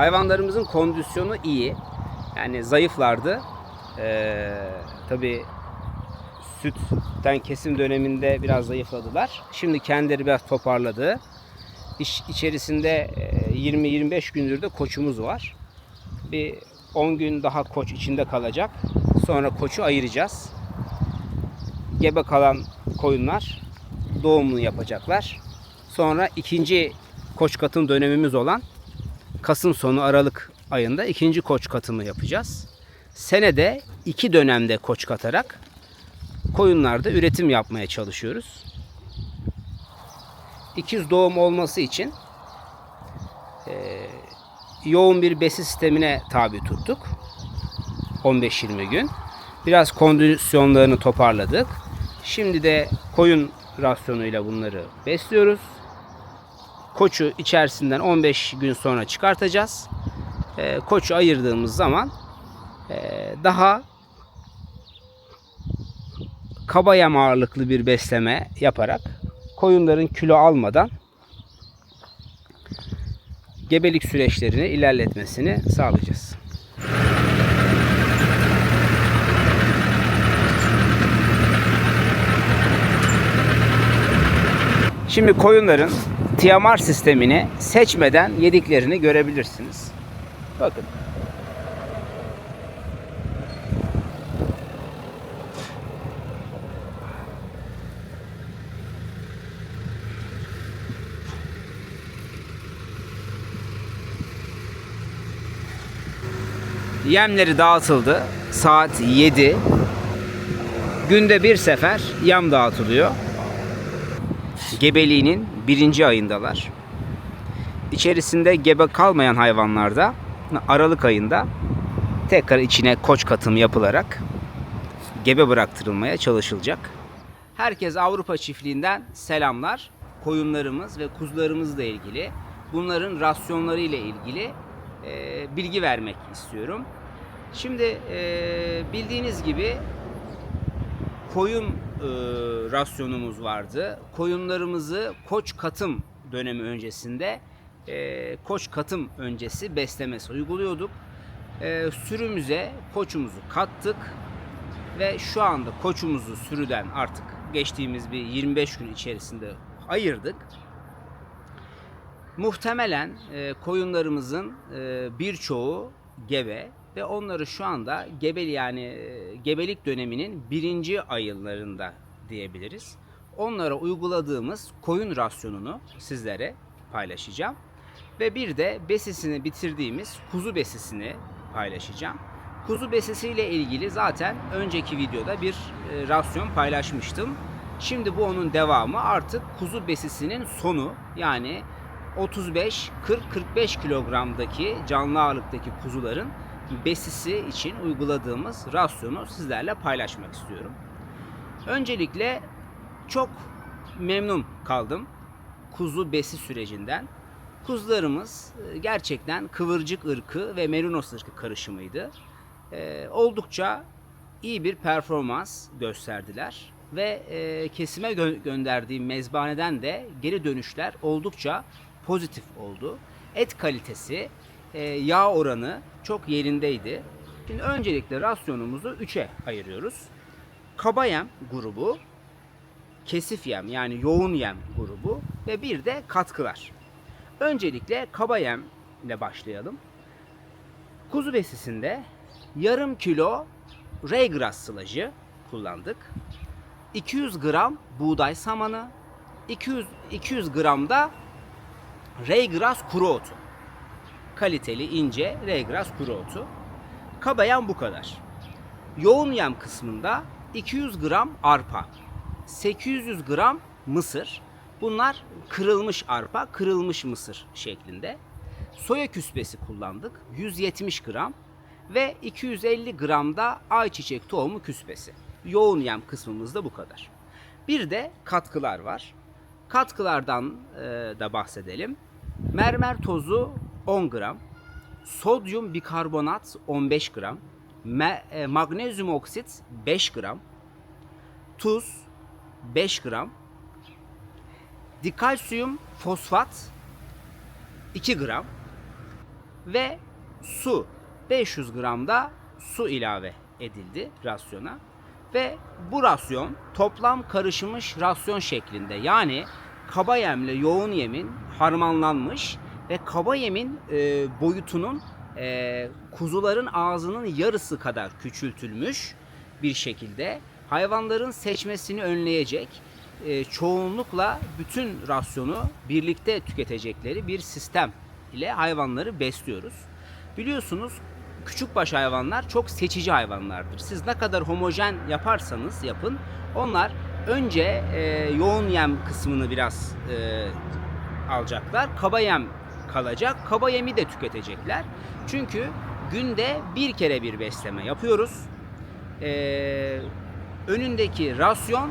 Hayvanlarımızın kondisyonu iyi. Yani zayıflardı. Ee, tabii sütten kesim döneminde biraz zayıfladılar. Şimdi kendileri biraz toparladı. İş içerisinde e, 20-25 gündür de koçumuz var. Bir 10 gün daha koç içinde kalacak. Sonra koçu ayıracağız. Gebe kalan koyunlar doğumunu yapacaklar. Sonra ikinci koç katım dönemimiz olan Kasım sonu Aralık ayında ikinci koç katımı yapacağız. Senede iki dönemde koç katarak koyunlarda üretim yapmaya çalışıyoruz. İkiz doğum olması için e, yoğun bir besi sistemine tabi tuttuk. 15-20 gün. Biraz kondisyonlarını toparladık. Şimdi de koyun rasyonuyla bunları besliyoruz. Koçu içerisinden 15 gün sonra çıkartacağız. E, koçu ayırdığımız zaman e, daha kaba yem ağırlıklı bir besleme yaparak koyunların kilo almadan gebelik süreçlerini ilerletmesini sağlayacağız. Şimdi koyunların TMR sistemini seçmeden yediklerini görebilirsiniz. Bakın. Yemleri dağıtıldı. Saat 7. Günde bir sefer yem dağıtılıyor. Gebeliğinin birinci ayındalar. İçerisinde gebe kalmayan hayvanlarda Aralık ayında tekrar içine koç katım yapılarak gebe bıraktırılmaya çalışılacak. Herkes Avrupa çiftliğinden selamlar. Koyunlarımız ve kuzularımızla ilgili bunların rasyonları ile ilgili e, bilgi vermek istiyorum. Şimdi e, bildiğiniz gibi koyun e, rasyonumuz vardı. Koyunlarımızı koç katım dönemi öncesinde e, koç katım öncesi beslemesi uyguluyorduk. E, sürümüze koçumuzu kattık ve şu anda koçumuzu sürüden artık geçtiğimiz bir 25 gün içerisinde ayırdık. Muhtemelen e, koyunlarımızın e, birçoğu gebe ve onları şu anda gebeli yani e, gebelik döneminin birinci aylarında diyebiliriz. Onlara uyguladığımız koyun rasyonunu sizlere paylaşacağım. Ve bir de besisini bitirdiğimiz kuzu besisini paylaşacağım. Kuzu besisiyle ilgili zaten önceki videoda bir e, rasyon paylaşmıştım. Şimdi bu onun devamı artık kuzu besisinin sonu yani 35-40-45 kilogramdaki canlı ağırlıktaki kuzuların besisi için uyguladığımız rasyonu sizlerle paylaşmak istiyorum. Öncelikle çok memnun kaldım kuzu besi sürecinden. Kuzularımız e, gerçekten kıvırcık ırkı ve merinos ırkı karışımıydı. Ee, oldukça iyi bir performans gösterdiler ve e, kesime gö- gönderdiğim mezbaneden de geri dönüşler oldukça pozitif oldu. Et kalitesi, e, yağ oranı çok yerindeydi. Şimdi öncelikle rasyonumuzu 3'e ayırıyoruz. Kaba yem grubu, kesif yem yani yoğun yem grubu ve bir de katkılar. Öncelikle kaba yem ile başlayalım. Kuzu besisinde yarım kilo Raygrass sılacı kullandık. 200 gram buğday samanı, 200 200 gram da Raygrass kuru otu. Kaliteli ince Raygrass kuru otu. Kaba yem bu kadar. Yoğun yem kısmında 200 gram arpa, 800 gram mısır. Bunlar kırılmış arpa, kırılmış mısır şeklinde. Soya küspesi kullandık. 170 gram ve 250 gram da ayçiçek tohumu küspesi. Yoğun yem kısmımız da bu kadar. Bir de katkılar var. Katkılardan e, da bahsedelim. Mermer tozu 10 gram, sodyum bikarbonat 15 gram, e, magnezyum oksit 5 gram, tuz 5 gram, dikalsiyum fosfat 2 gram, ve su 500 gram da su ilave edildi rasyona ve bu rasyon toplam karışmış rasyon şeklinde yani kaba yemle yoğun yemin harmanlanmış ve kaba yemin e, boyutunun e, kuzuların ağzının yarısı kadar küçültülmüş bir şekilde hayvanların seçmesini önleyecek e, çoğunlukla bütün rasyonu birlikte tüketecekleri bir sistem ile hayvanları besliyoruz. Biliyorsunuz küçükbaş hayvanlar çok seçici hayvanlardır. Siz ne kadar homojen yaparsanız yapın onlar önce e, yoğun yem kısmını biraz e, alacaklar. Kaba yem kalacak. Kaba yemi de tüketecekler. Çünkü günde bir kere bir besleme yapıyoruz. Ee, önündeki rasyon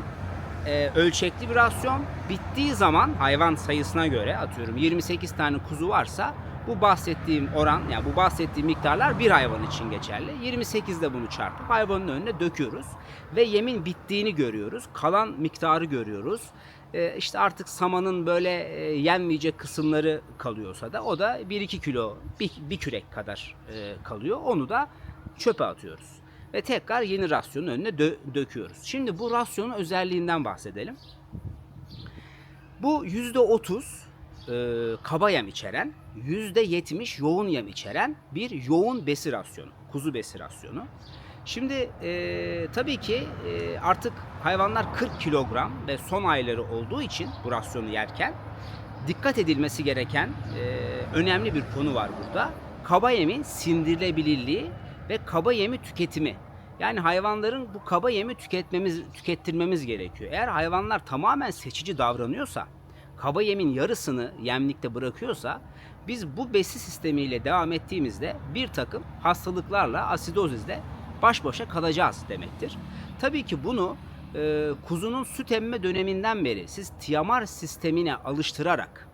e, ölçekli bir rasyon. Bittiği zaman hayvan sayısına göre atıyorum 28 tane kuzu varsa bu bahsettiğim oran yani bu bahsettiğim miktarlar bir hayvan için geçerli. 28 de bunu çarpıp hayvanın önüne döküyoruz ve yemin bittiğini görüyoruz. Kalan miktarı görüyoruz. Ee, işte artık samanın böyle e, yenmeyecek kısımları kalıyorsa da o da 1-2 kilo bir, bir kürek kadar e, kalıyor. Onu da çöpe atıyoruz ve tekrar yeni rasyonun önüne dö- döküyoruz. Şimdi bu rasyonun özelliğinden bahsedelim. Bu %30 e, kaba yem içeren, %70 yoğun yem içeren bir yoğun besi rasyonu, kuzu besi rasyonu. Şimdi e, tabii ki e, artık hayvanlar 40 kilogram ve son ayları olduğu için bu rasyonu yerken dikkat edilmesi gereken e, önemli bir konu var burada. Kaba yemin sindirilebilirliği ve kaba yemi tüketimi. Yani hayvanların bu kaba yemi tüketmemiz, tükettirmemiz gerekiyor. Eğer hayvanlar tamamen seçici davranıyorsa, kaba yemin yarısını yemlikte bırakıyorsa, biz bu besi sistemiyle devam ettiğimizde bir takım hastalıklarla, asidozizle baş başa kalacağız demektir. Tabii ki bunu e, kuzunun süt emme döneminden beri siz tiyamar sistemine alıştırarak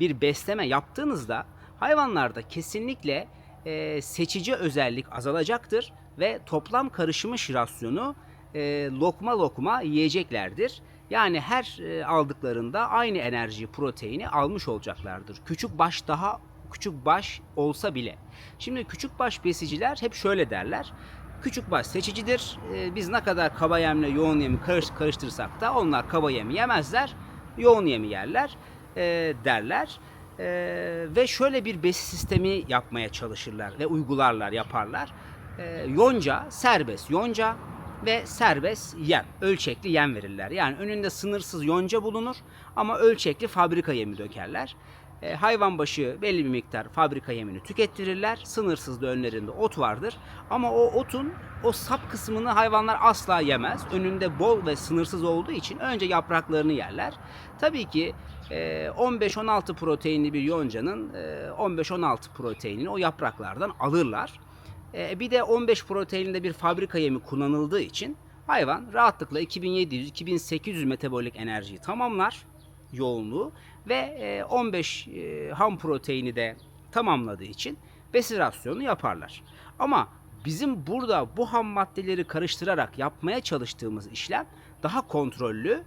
bir besleme yaptığınızda hayvanlarda kesinlikle e, seçici özellik azalacaktır ve toplam karışmış rasyonu e, lokma lokma yiyeceklerdir. Yani her e, aldıklarında aynı enerji, proteini almış olacaklardır. Küçük baş daha küçük baş olsa bile. Şimdi küçük baş besiciler hep şöyle derler. Küçük baş seçicidir. E, biz ne kadar kaba yemle yoğun yemi karış, karıştırsak da onlar kaba yemi yemezler. Yoğun yemi yerler e, derler. Ee, ve şöyle bir besi sistemi yapmaya çalışırlar ve uygularlar, yaparlar. Ee, yonca, serbest yonca ve serbest yem, ölçekli yem verirler. Yani önünde sınırsız yonca bulunur ama ölçekli fabrika yemi dökerler. Ee, hayvan başı belli bir miktar fabrika yemini tükettirirler. Sınırsız da önlerinde ot vardır. Ama o otun o sap kısmını hayvanlar asla yemez. Önünde bol ve sınırsız olduğu için önce yapraklarını yerler. Tabii ki e, 15-16 proteinli bir yoncanın e, 15-16 proteinini o yapraklardan alırlar. E, bir de 15 proteininde bir fabrika yemi kullanıldığı için hayvan rahatlıkla 2700-2800 metabolik enerjiyi tamamlar yoğunluğu ve e, 15 e, ham proteini de tamamladığı için besi rasyonu yaparlar. Ama bizim burada bu ham maddeleri karıştırarak yapmaya çalıştığımız işlem daha kontrollü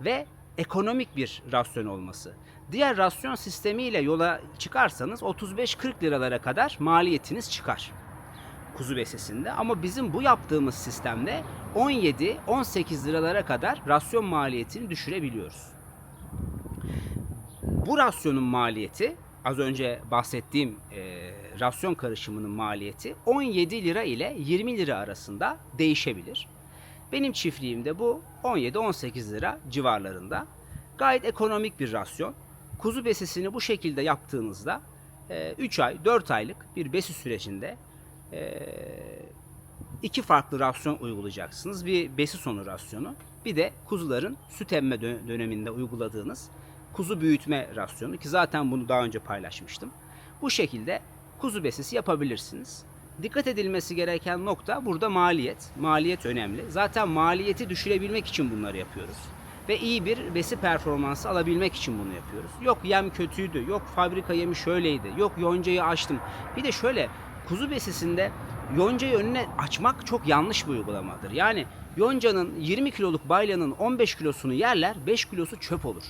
ve ekonomik bir rasyon olması. Diğer rasyon sistemiyle yola çıkarsanız 35-40 liralara kadar maliyetiniz çıkar kuzu besesinde ama bizim bu yaptığımız sistemde 17-18 liralara kadar rasyon maliyetini düşürebiliyoruz. Bu rasyonun maliyeti az önce bahsettiğim e, rasyon karışımının maliyeti 17 lira ile 20 lira arasında değişebilir. Benim çiftliğimde bu 17-18 lira civarlarında. Gayet ekonomik bir rasyon. Kuzu besesini bu şekilde yaptığınızda 3 ay 4 aylık bir besi sürecinde e, iki farklı rasyon uygulayacaksınız. Bir besi sonu rasyonu, bir de kuzuların süt emme dö- döneminde uyguladığınız kuzu büyütme rasyonu ki zaten bunu daha önce paylaşmıştım. Bu şekilde kuzu besisi yapabilirsiniz. Dikkat edilmesi gereken nokta burada maliyet. Maliyet önemli. Zaten maliyeti düşürebilmek için bunları yapıyoruz. Ve iyi bir besi performansı alabilmek için bunu yapıyoruz. Yok yem kötüydü, yok fabrika yemi şöyleydi, yok yoncayı açtım. Bir de şöyle kuzu besisinde yoncayı önüne açmak çok yanlış bir uygulamadır. Yani yoncanın 20 kiloluk baylanın 15 kilosunu yerler, 5 kilosu çöp olur.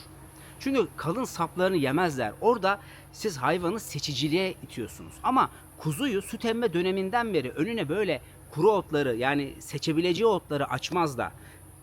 Çünkü kalın saplarını yemezler. Orada siz hayvanı seçiciliğe itiyorsunuz. Ama kuzuyu süt emme döneminden beri önüne böyle kuru otları yani seçebileceği otları açmaz da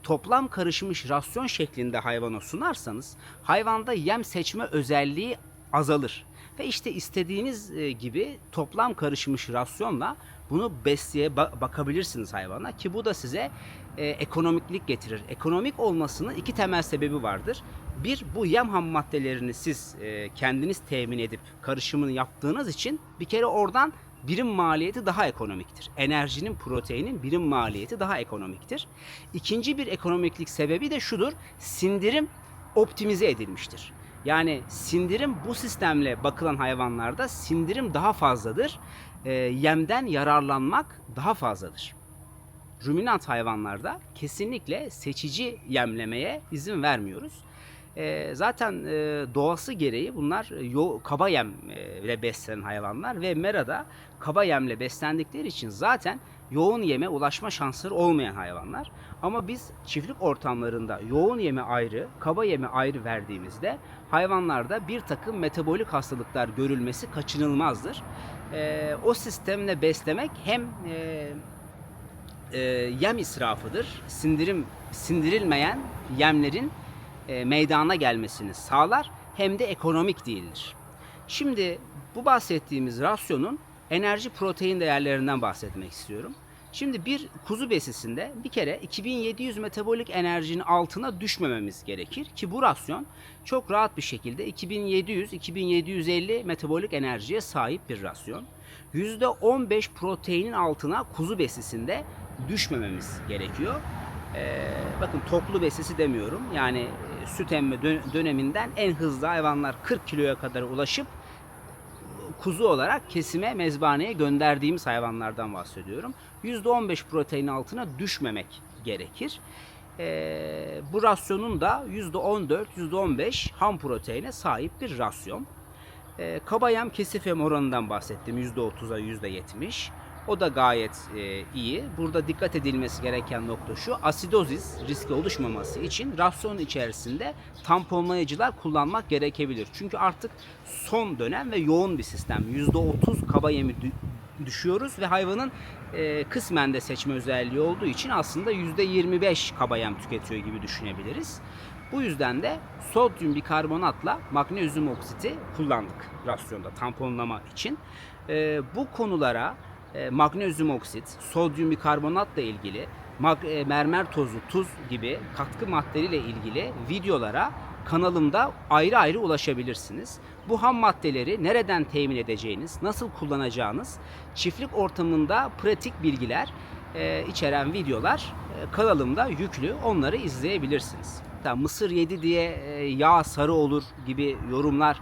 toplam karışmış rasyon şeklinde hayvana sunarsanız hayvanda yem seçme özelliği azalır. Ve işte istediğiniz e, gibi toplam karışmış rasyonla bunu besleye ba- bakabilirsiniz hayvana ki bu da size e, ekonomiklik getirir. Ekonomik olmasının iki temel sebebi vardır. Bir bu yem ham maddelerini siz e, kendiniz temin edip karışımını yaptığınız için bir kere oradan birim maliyeti daha ekonomiktir. Enerjinin, proteinin birim maliyeti daha ekonomiktir. İkinci bir ekonomiklik sebebi de şudur. Sindirim optimize edilmiştir. Yani sindirim bu sistemle bakılan hayvanlarda sindirim daha fazladır. E, yemden yararlanmak daha fazladır. Ruminant hayvanlarda kesinlikle seçici yemlemeye izin vermiyoruz. E, zaten e, doğası gereği bunlar e, yo, kaba yemle beslenen hayvanlar ve merada kaba yemle beslendikleri için zaten yoğun yeme ulaşma şansları olmayan hayvanlar. Ama biz çiftlik ortamlarında yoğun yeme ayrı, kaba yeme ayrı verdiğimizde hayvanlarda bir takım metabolik hastalıklar görülmesi kaçınılmazdır. E, o sistemle beslemek hem e, e, yem israfıdır. Sindirim sindirilmeyen yemlerin e, meydana gelmesini sağlar hem de ekonomik değildir. Şimdi bu bahsettiğimiz rasyonun enerji protein değerlerinden bahsetmek istiyorum. Şimdi bir kuzu besisinde bir kere 2700 metabolik enerjinin altına düşmememiz gerekir ki bu rasyon çok rahat bir şekilde 2700-2750 metabolik enerjiye sahip bir rasyon. %15 proteinin altına kuzu besisinde düşmememiz gerekiyor. Ee, bakın toplu besisi demiyorum. Yani e, süt emme dö- döneminden en hızlı hayvanlar 40 kiloya kadar ulaşıp kuzu olarak kesime mezbaneye gönderdiğimiz hayvanlardan bahsediyorum. %15 protein altına düşmemek gerekir. Ee, bu rasyonun da %14, %15 ham proteine sahip bir rasyon. Ee, kaba yem oranından bahsettim %30'a %70. O da gayet e, iyi. Burada dikkat edilmesi gereken nokta şu. Asidozis riski oluşmaması için rasyonun içerisinde tamponlayıcılar kullanmak gerekebilir. Çünkü artık son dönem ve yoğun bir sistem. %30 kaba yemi dü- düşüyoruz ve hayvanın e, kısmen de seçme özelliği olduğu için aslında %25 kaba yem tüketiyor gibi düşünebiliriz. Bu yüzden de sodyum bikarbonatla magnezyum oksiti kullandık rasyonda tamponlama için. E, bu konulara e, magnezyum oksit, sodyum bikarbonatla ilgili, mag- e, mermer tozu, tuz gibi katkı maddeleriyle ilgili videolara kanalımda ayrı ayrı ulaşabilirsiniz. Bu ham maddeleri nereden temin edeceğiniz, nasıl kullanacağınız, çiftlik ortamında pratik bilgiler e, içeren videolar e, kanalımda yüklü. Onları izleyebilirsiniz. Hatta mısır yedi diye e, yağ sarı olur gibi yorumlar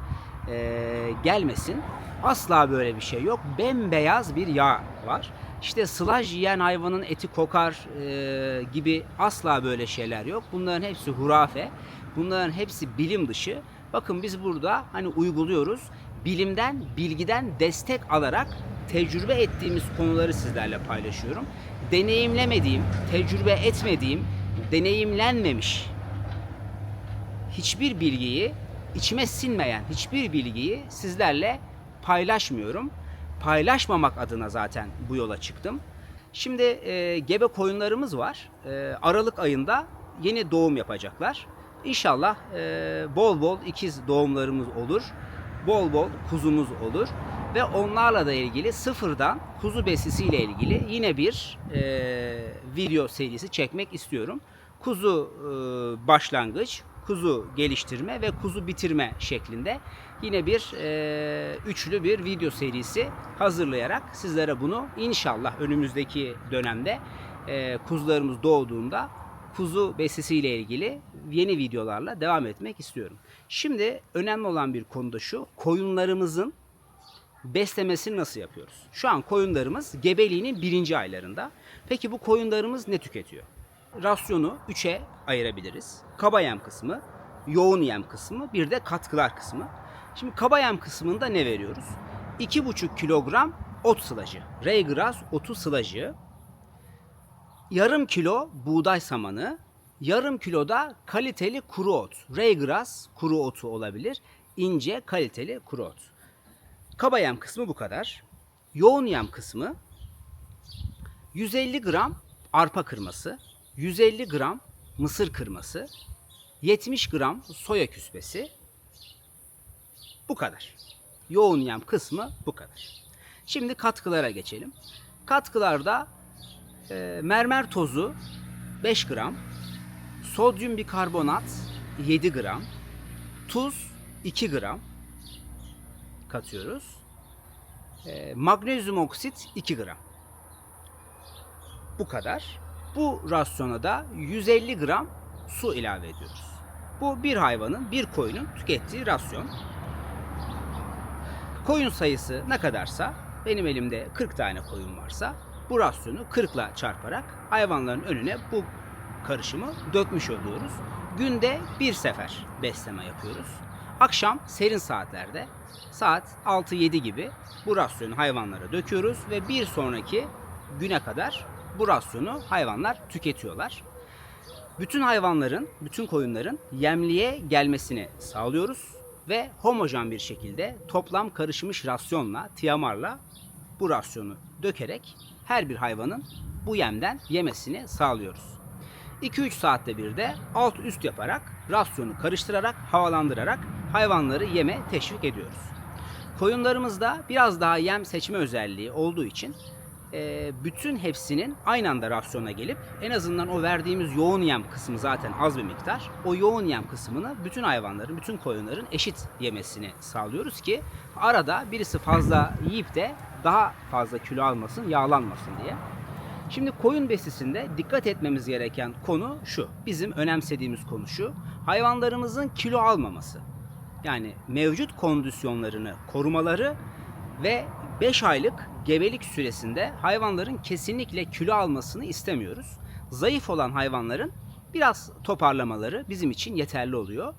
e, gelmesin. Asla böyle bir şey yok. Bembeyaz bir yağ var. İşte sılaj yiyen hayvanın eti kokar e, gibi asla böyle şeyler yok. Bunların hepsi hurafe. Bunların hepsi bilim dışı. Bakın biz burada hani uyguluyoruz. Bilimden, bilgiden destek alarak tecrübe ettiğimiz konuları sizlerle paylaşıyorum. Deneyimlemediğim, tecrübe etmediğim, deneyimlenmemiş hiçbir bilgiyi içime sinmeyen hiçbir bilgiyi sizlerle paylaşmıyorum. Paylaşmamak adına zaten bu yola çıktım. Şimdi e, gebe koyunlarımız var. E, Aralık ayında yeni doğum yapacaklar. İnşallah e, bol bol ikiz doğumlarımız olur. Bol bol kuzumuz olur. Ve onlarla da ilgili sıfırdan kuzu besisiyle ilgili yine bir e, video serisi çekmek istiyorum. Kuzu e, başlangıç, kuzu geliştirme ve kuzu bitirme şeklinde yine bir e, üçlü bir video serisi hazırlayarak sizlere bunu inşallah önümüzdeki dönemde e, kuzularımız doğduğunda kuzu besisiyle ilgili yeni videolarla devam etmek istiyorum. Şimdi önemli olan bir konu da şu. Koyunlarımızın beslemesini nasıl yapıyoruz? Şu an koyunlarımız gebeliğinin birinci aylarında. Peki bu koyunlarımız ne tüketiyor? Rasyonu 3'e ayırabiliriz. Kaba yem kısmı, yoğun yem kısmı, bir de katkılar kısmı. Şimdi kaba yem kısmında ne veriyoruz? 2,5 kilogram ot sılacı, reygras otu sılacı, yarım kilo buğday samanı, yarım kiloda kaliteli kuru ot. Raygrass kuru otu olabilir. İnce kaliteli kuru ot. Kaba yem kısmı bu kadar. Yoğun yem kısmı 150 gram arpa kırması, 150 gram mısır kırması, 70 gram soya küspesi. Bu kadar. Yoğun yem kısmı bu kadar. Şimdi katkılara geçelim. Katkılarda e, mermer tozu 5 gram, sodyum bikarbonat 7 gram, tuz 2 gram katıyoruz. E, magnezyum oksit 2 gram. Bu kadar. Bu rasyona da 150 gram su ilave ediyoruz. Bu bir hayvanın, bir koyunun tükettiği rasyon. Koyun sayısı ne kadarsa, benim elimde 40 tane koyun varsa bu rasyonu 40 ile çarparak hayvanların önüne bu karışımı dökmüş oluyoruz. Günde bir sefer besleme yapıyoruz. Akşam serin saatlerde saat 6-7 gibi bu rasyonu hayvanlara döküyoruz ve bir sonraki güne kadar bu rasyonu hayvanlar tüketiyorlar. Bütün hayvanların, bütün koyunların yemliğe gelmesini sağlıyoruz ve homojen bir şekilde toplam karışmış rasyonla, tiyamarla bu rasyonu dökerek her bir hayvanın bu yemden yemesini sağlıyoruz. 2-3 saatte bir de alt üst yaparak rasyonu karıştırarak, havalandırarak hayvanları yeme teşvik ediyoruz. Koyunlarımızda biraz daha yem seçme özelliği olduğu için e, bütün hepsinin aynı anda rasyona gelip en azından o verdiğimiz yoğun yem kısmı zaten az bir miktar. O yoğun yem kısmını bütün hayvanların, bütün koyunların eşit yemesini sağlıyoruz ki arada birisi fazla yiyip de daha fazla kilo almasın, yağlanmasın diye. Şimdi koyun besisinde dikkat etmemiz gereken konu şu. Bizim önemsediğimiz konu şu. Hayvanlarımızın kilo almaması. Yani mevcut kondisyonlarını korumaları ve 5 aylık gebelik süresinde hayvanların kesinlikle kilo almasını istemiyoruz. Zayıf olan hayvanların biraz toparlamaları bizim için yeterli oluyor.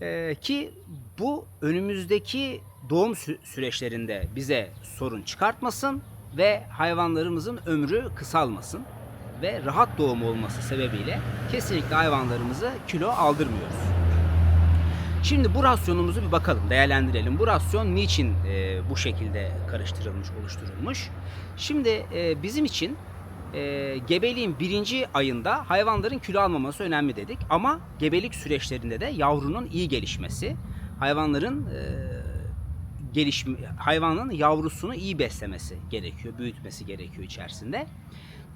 Ee, ki bu önümüzdeki doğum sü- süreçlerinde bize sorun çıkartmasın ve hayvanlarımızın ömrü kısalmasın ve rahat doğum olması sebebiyle kesinlikle hayvanlarımızı kilo aldırmıyoruz. Şimdi bu rasyonumuzu bir bakalım, değerlendirelim. Bu rasyon niçin e, bu şekilde karıştırılmış, oluşturulmuş? Şimdi e, bizim için e, gebeliğin birinci ayında hayvanların kilo almaması önemli dedik. Ama gebelik süreçlerinde de yavrunun iyi gelişmesi, hayvanların e, gelişme, hayvanın yavrusunu iyi beslemesi gerekiyor, büyütmesi gerekiyor içerisinde.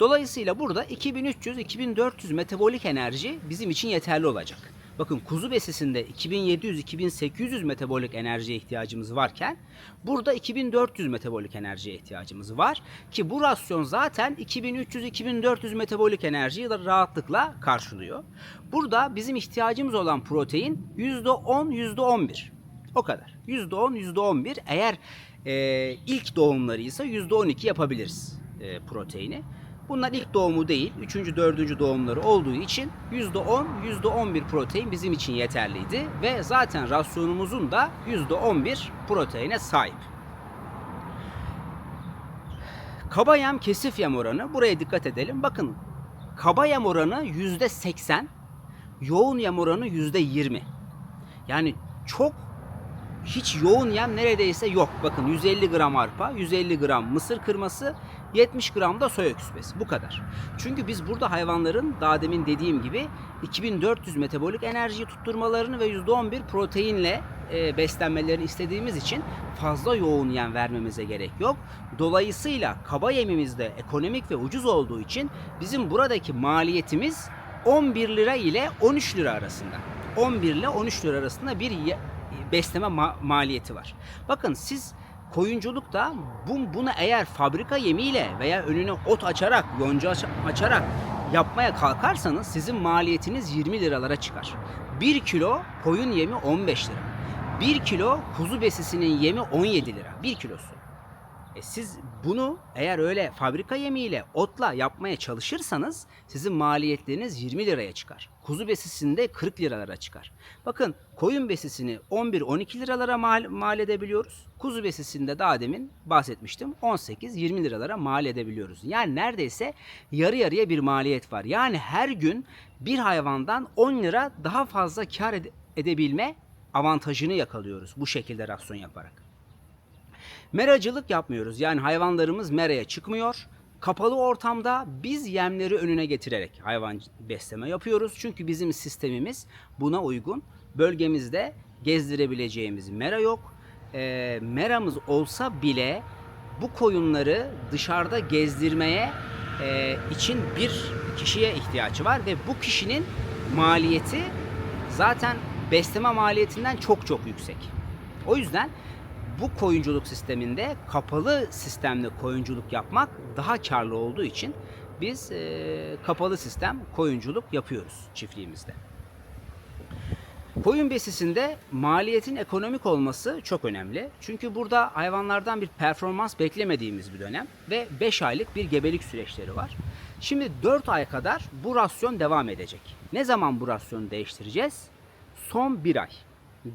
Dolayısıyla burada 2300-2400 metabolik enerji bizim için yeterli olacak. Bakın kuzu besisinde 2700-2800 metabolik enerjiye ihtiyacımız varken burada 2400 metabolik enerjiye ihtiyacımız var ki bu rasyon zaten 2300-2400 metabolik enerjiyi rahatlıkla karşılıyor. Burada bizim ihtiyacımız olan protein %10 %11. O kadar. %10 %11 eğer e, ilk doğumları ise %12 yapabiliriz e, proteini. Bunlar ilk doğumu değil, 3. 4. doğumları olduğu için %10, %11 protein bizim için yeterliydi ve zaten rasyonumuzun da %11 proteine sahip. Kaba yem kesif yem oranı buraya dikkat edelim. Bakın kaba yem oranı %80, yoğun yem oranı %20. Yani çok hiç yoğun yem neredeyse yok. Bakın 150 gram arpa, 150 gram mısır kırması, 70 gram da soya küspesi. Bu kadar. Çünkü biz burada hayvanların daha demin dediğim gibi 2400 metabolik enerjiyi tutturmalarını ve %11 proteinle e, beslenmelerini istediğimiz için fazla yoğun yem vermemize gerek yok. Dolayısıyla kaba yemimizde ekonomik ve ucuz olduğu için bizim buradaki maliyetimiz 11 lira ile 13 lira arasında. 11 ile 13 lira arasında bir besleme ma- maliyeti var. Bakın siz koyunculukta bu, bunu eğer fabrika yemiyle veya önüne ot açarak, yonca aç- açarak yapmaya kalkarsanız sizin maliyetiniz 20 liralara çıkar. 1 kilo koyun yemi 15 lira. 1 kilo kuzu besisinin yemi 17 lira. 1 kilosu. E siz bunu eğer öyle fabrika yemiyle, otla yapmaya çalışırsanız sizin maliyetleriniz 20 liraya çıkar. Kuzu besisinde 40 liralara çıkar. Bakın koyun besisini 11-12 liralara mal, mal edebiliyoruz. Kuzu besisinde daha demin bahsetmiştim 18-20 liralara mal edebiliyoruz. Yani neredeyse yarı yarıya bir maliyet var. Yani her gün bir hayvandan 10 lira daha fazla kar ede- edebilme avantajını yakalıyoruz bu şekilde rasyon yaparak. Meracılık yapmıyoruz. Yani hayvanlarımız meraya çıkmıyor. Kapalı ortamda biz yemleri önüne getirerek hayvan besleme yapıyoruz. Çünkü bizim sistemimiz buna uygun. Bölgemizde gezdirebileceğimiz mera yok. Eee meramız olsa bile bu koyunları dışarıda gezdirmeye eee, için bir kişiye ihtiyacı var ve bu kişinin maliyeti zaten besleme maliyetinden çok çok yüksek. O yüzden bu koyunculuk sisteminde kapalı sistemle koyunculuk yapmak daha karlı olduğu için biz eee, kapalı sistem koyunculuk yapıyoruz çiftliğimizde. Koyun besisinde maliyetin ekonomik olması çok önemli. Çünkü burada hayvanlardan bir performans beklemediğimiz bir dönem ve 5 aylık bir gebelik süreçleri var. Şimdi 4 ay kadar bu rasyon devam edecek. Ne zaman bu rasyonu değiştireceğiz? Son 1 ay.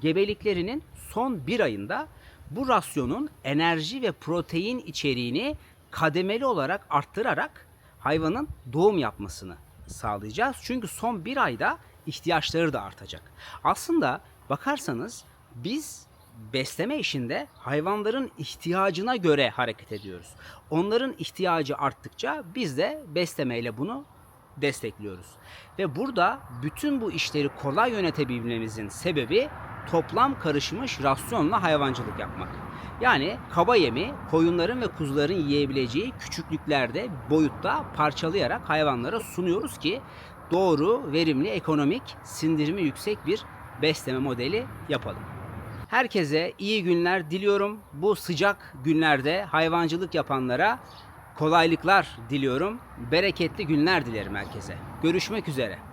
Gebeliklerinin son 1 ayında bu rasyonun enerji ve protein içeriğini kademeli olarak arttırarak hayvanın doğum yapmasını sağlayacağız. Çünkü son bir ayda ihtiyaçları da artacak. Aslında bakarsanız biz besleme işinde hayvanların ihtiyacına göre hareket ediyoruz. Onların ihtiyacı arttıkça biz de beslemeyle bunu destekliyoruz. Ve burada bütün bu işleri kolay yönetebilmemizin sebebi toplam karışmış rasyonla hayvancılık yapmak. Yani kaba yemi koyunların ve kuzuların yiyebileceği küçüklüklerde boyutta parçalayarak hayvanlara sunuyoruz ki doğru, verimli, ekonomik, sindirimi yüksek bir besleme modeli yapalım. Herkese iyi günler diliyorum. Bu sıcak günlerde hayvancılık yapanlara kolaylıklar diliyorum. Bereketli günler dilerim herkese. Görüşmek üzere.